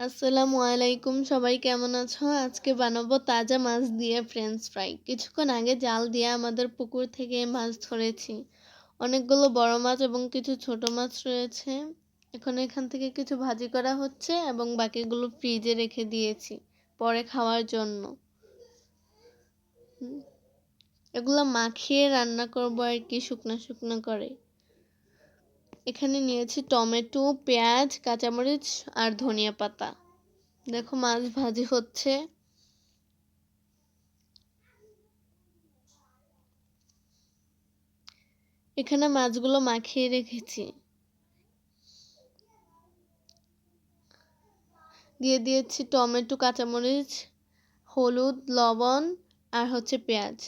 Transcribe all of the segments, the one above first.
আসসালামু আলাইকুম, সবাই কেমন আছো? আজকে বানাবো তাজা মাছ দিয়ে ফ্রেঞ্চ ফ্রাই কিছুক্ষণ আগে জাল দিয়ে আমাদের পুকুর থেকে মাছ ধরেছি। অনেকগুলো বড় মাছ এবং কিছু ছোট মাছ রয়েছে। এখন এখান থেকে কিছু ভাজি করা হচ্ছে এবং বাকিগুলো ফ্রিজে রেখে দিয়েছি পরে খাওয়ার জন্য। এগুলো মাখিয়ে রান্না করব আর কি শুকনো শুকনো করে। এখানে নিয়েছি টমেটো, পেঁয়াজ, কাঁচামরিচ আর ধনিয়া পাতা। দেখো মাছ ভাজি হচ্ছে। এখানে মাছগুলো মাখিয়ে রেখেছি। দিয়ে দিয়েছি টমেটো, কাঁচামরিচ, হলুদ, লবণ আর হচ্ছে পেঁয়াজ।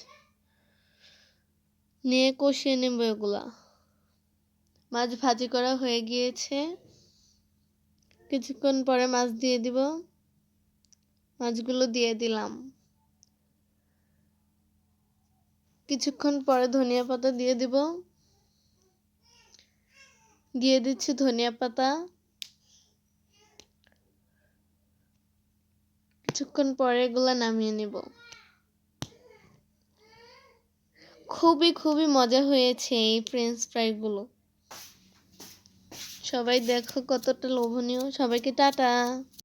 নিয়ে কষিয়ে নেব এগুলা। মাছ ভাজি করা হয়ে গিয়েছে। কিছুক্ষণ পরে মাছ দিয়ে দিব। মাছগুলো দিয়ে দিলাম। কিছুক্ষণ পরে ধনিয়া পাতা দিয়ে দিব। দিয়ে দিচ্ছি ধনিয়া পাতা। কিছুক্ষণ পরে এগুলো নামিয়ে নিব। খুবই খুবই মজা হয়েছে এই ফ্রেঞ্চ ফ্রাইগুলো সবাই দেখো কতটা লোভনীয়। সবাইকে টাটা।